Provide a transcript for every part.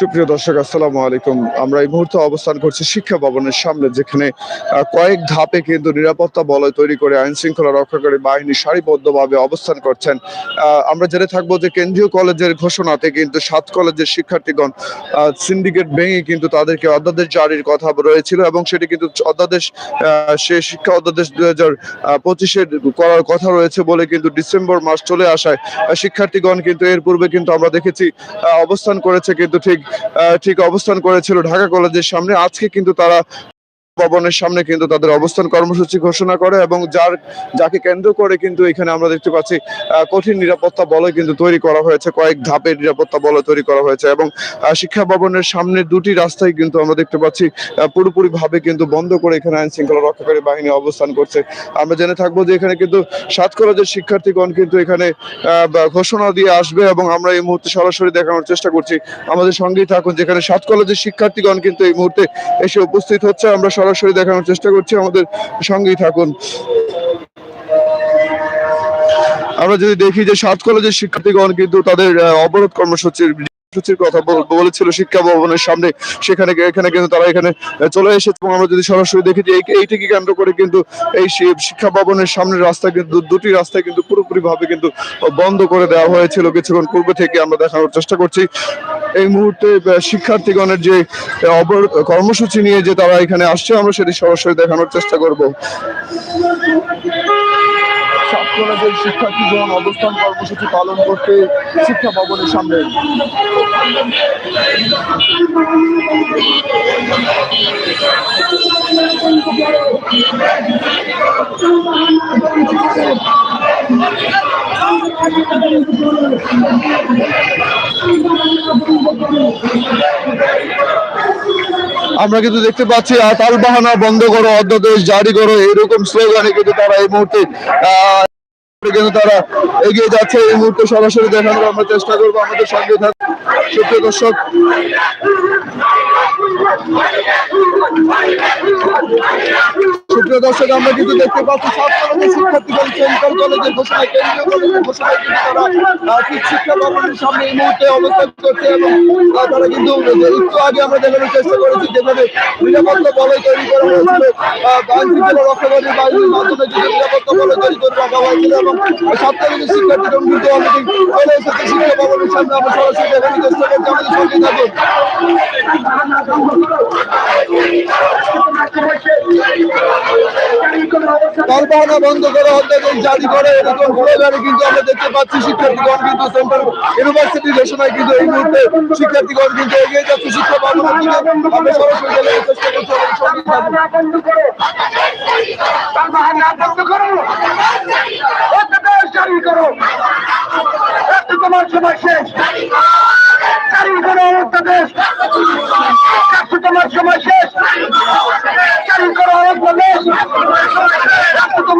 সুপ্রিয় দর্শক, আসসালামু আলাইকুম। আমরা এই মুহূর্তে অবস্থান করছি শিক্ষা ভবনের সামনে, যেখানে কয়েক ধাপে কিন্তু নিরাপত্তা বলয় তৈরি করে আইন শৃঙ্খলা রক্ষাকারী বাহিনী সারিবদ্ধভাবে অবস্থান করছেন। আমরা জেনে থাকব যে কেন্দ্রীয় কলেজের ঘোষণাতে কিন্তু সাত কলেজের শিক্ষার্থীগণ সিন্ডিকেট ভেঙে কিন্তু তাদেরকে অধ্যাদেশ জারির কথা রয়েছিল এবং সেটি কিন্তু অধ্যাদেশ সে শিক্ষা অধ্যাদেশ দুই হাজার পঁচিশে করার কথা রয়েছে বলে কিন্তু ডিসেম্বর মাস চলে আসায় শিক্ষার্থীগণ কিন্তু এর পূর্বে কিন্তু আমরা দেখেছি অবস্থান করেছে কিন্তু ঠিক ঠিক অবস্থান করেছিল ঢাকা কলেজের সামনে। আজকে কিন্তু তারা ভবনের সামনে কিন্তু তাদের অবস্থান কর্মসূচি ঘোষণা করে এবং যার, যাকে কেন্দ্র করে কিন্তু এখানে আমরা দেখতে পাচ্ছি কঠিন নিরাপত্তা বলয় কিন্তু তৈরি করা হয়েছে, কয়েক ধাপের নিরাপত্তা বলয় তৈরি করা হয়েছে এবং শিক্ষা ভবনের সামনে দুটি রাস্তায় কিন্তু আমরা দেখতে পাচ্ছি পুরোপুরি ভাবে কিন্তু বন্ধ করে এখানে আইন শৃঙ্খলা রক্ষাকারী বাহিনী অবস্থান করছে। আমরা জেনে থাকব যে এখানে কিন্তু সাত কলেজের শিক্ষার্থীগণ কিন্তু এখানে ঘোষণা দিয়ে আসবে এবং আমরা এই মুহূর্তে সরাসরি দেখানোর চেষ্টা করছি। আমাদের সঙ্গেই থাকুন, যেখানে সাত কলেজের শিক্ষার্থীগণ কিন্তু এই মুহূর্তে এসে উপস্থিত হচ্ছে। আমরা সরাসরি দেখানোর চেষ্টা করছি, আমাদের সঙ্গেই থাকুন। আমরা যদি দেখি যে সাত কলেজের শিক্ষার্থীগণ কিন্তু তাদের অবরোধ কর্মসূচির সূচির কথা বল- বলেছিল শিক্ষা ভবনের সামনে। সেখানে এখানে কিন্তু তারা এখানে চলে এসেছে এবং আমরা যদি সরাসরি দেখি যে এই- এইটিকে কেন্দ্র করে কিন্তু এই শিক্ষা ভবনের সামনে রাস্তা কিন্তু, দুটি রাস্তায় কিন্তু পুরোপুরি ভাবে কিন্তু বন্ধ করে দেওয়া হয়েছিল কিছুক্ষণ পূর্বে থেকে আমরা দেখানোর চেষ্টা করছি। এই মুহূর্তে শিক্ষার্থীগণের যে অবরোধ কর্মসূচি নিয়ে যে তারা এখানে আসছে, আমরা সেটি সরাসরি দেখানোর চেষ্টা করব। কলেজের শিক্ষার্থীগণ অবস্থান কর্মসূচি পালন করতে শিক্ষা ভবনের সামনে। আমরা কিন্তু দেখতে পাচ্ছি তালবাহানা বন্ধ করো, অধ্যাদেশ জারি করো, এইরকম স্লোগানে কিন্তু তারা এই মুহূর্তে কিন্তু তারা এগিয়ে যাচ্ছে। এই মুহূর্তে সরাসরি দেখানোর আমরা চেষ্টা করব। আমাদের সঙ্গে থাকবে সুপ্রিয় দর্শক সুপ্রিয় দর্শক, আমরা কিন্তু দেখতে পাচ্ছি সাত কলেজের শিক্ষার্থীগণ সেন্ট্রাল কলেজের ঘোষণা কেন্দ্রীয় কলেজের ঘোষণায় কিন্তু তারা শিক্ষা ভবনের সামনে এই মুহূর্তে অবস্থান করছে এবং তারা কিন্তু একটু আগে আমরা দেখানোর চেষ্টা করেছি, যেভাবে নিরাপত্তা বলয় তৈরি করা হয়েছিল আইন শৃঙ্খলা রক্ষাকারী বাহিনীর মাধ্যমে কিন্তু নিরাপত্তা বলয় তৈরি করে রাখা হয়েছিল এবং সাত কলেজের শিক্ষার্থীগণ কিন্তু অলরেডি চলে এসেছে শিক্ষা ভবনের সামনে। আমরা সরাসরি দেখানোর চেষ্টা করছি, আমাদের সঙ্গে থাকুন। তালবাহানা বন্ধ করে অধ্যাদেশ জারি করে, এরকম স্লোগানে কিন্তু আমরা দেখতে পাচ্ছি শিক্ষার্থীগণ কিন্তু সেন্ট্রাল ইউনিভার্সিটির ঘোষণায় কিন্তু এই মুহূর্তে শিক্ষার্থীগণ কিন্তু এগিয়ে যাচ্ছে, শিক্ষা ভবনের দিকে আমরা সরাসরি করো করো করো একটু তোমার সময় শেষ করো একটু তোমার সময় শেষ জারি করো অত্যাদেশ একটু তোমার সময় শেষ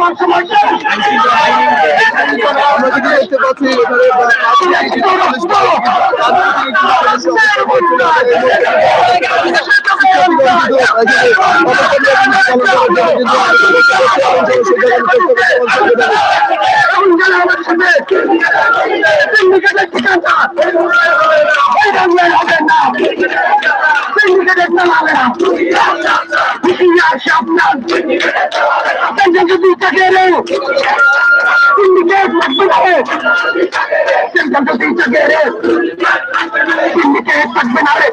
আমরা কিন্তু দেখতে আপনার যদি থাকে রে সিন্ডিকেট থাকবে যদি থাকে রে সিন্ডিকেট থাকবে না রে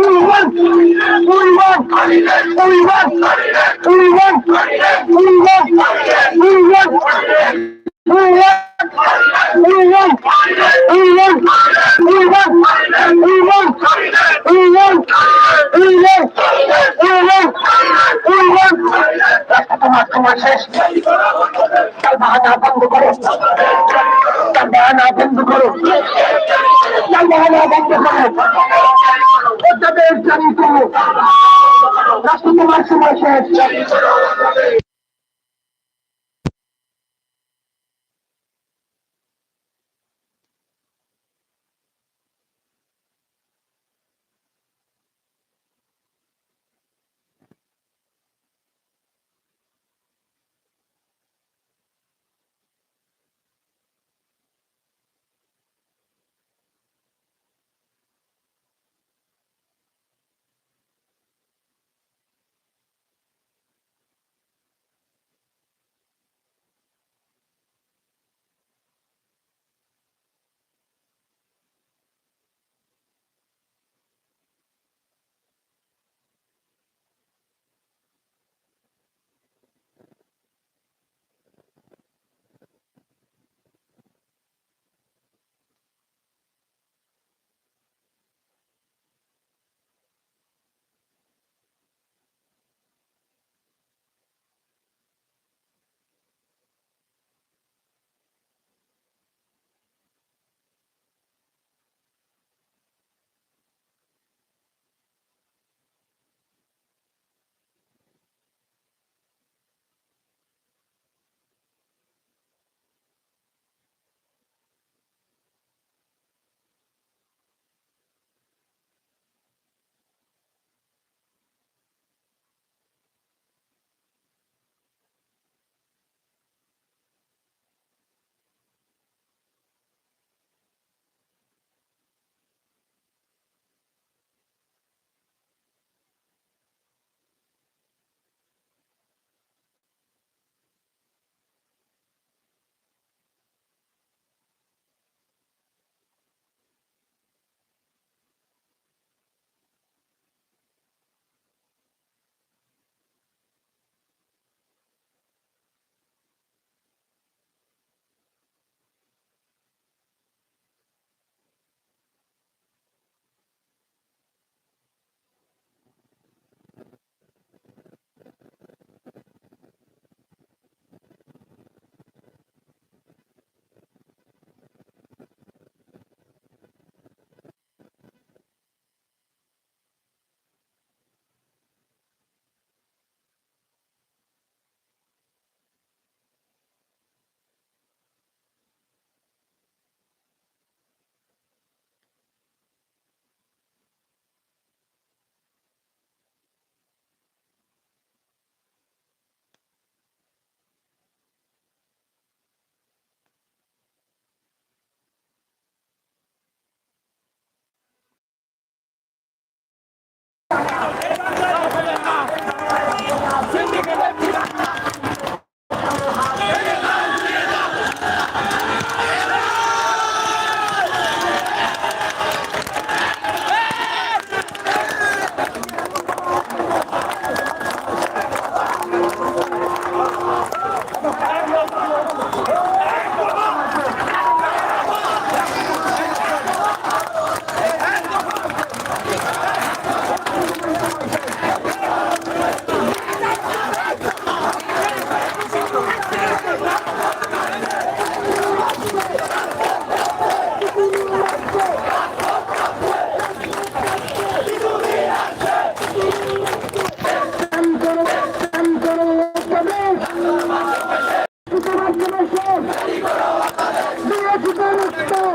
উইমান উইমান উইমান উইমান উইমান উইমান তোমার শেষ তার বাহানা বন্ধ করো করো। বন্ধ করো অধ্যাদেশ জারি করো রাষ্ট্র তোমার সময় শেষ।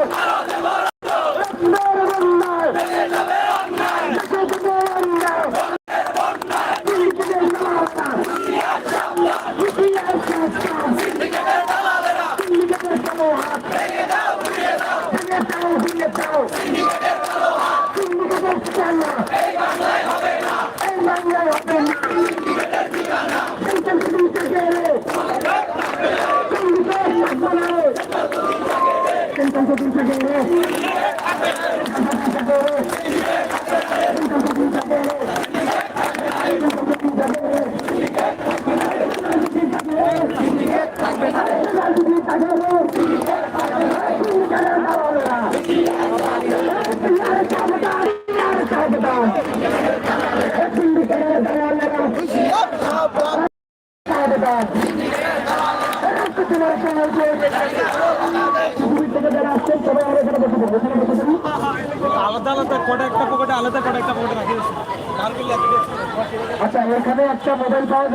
Oh! আলাদা আলাদা কটা একটা পকেটে, আলাদা কটা একটা পকেটে রাখি আচ্ছা এখানে একটা মোবাইল পাওয়া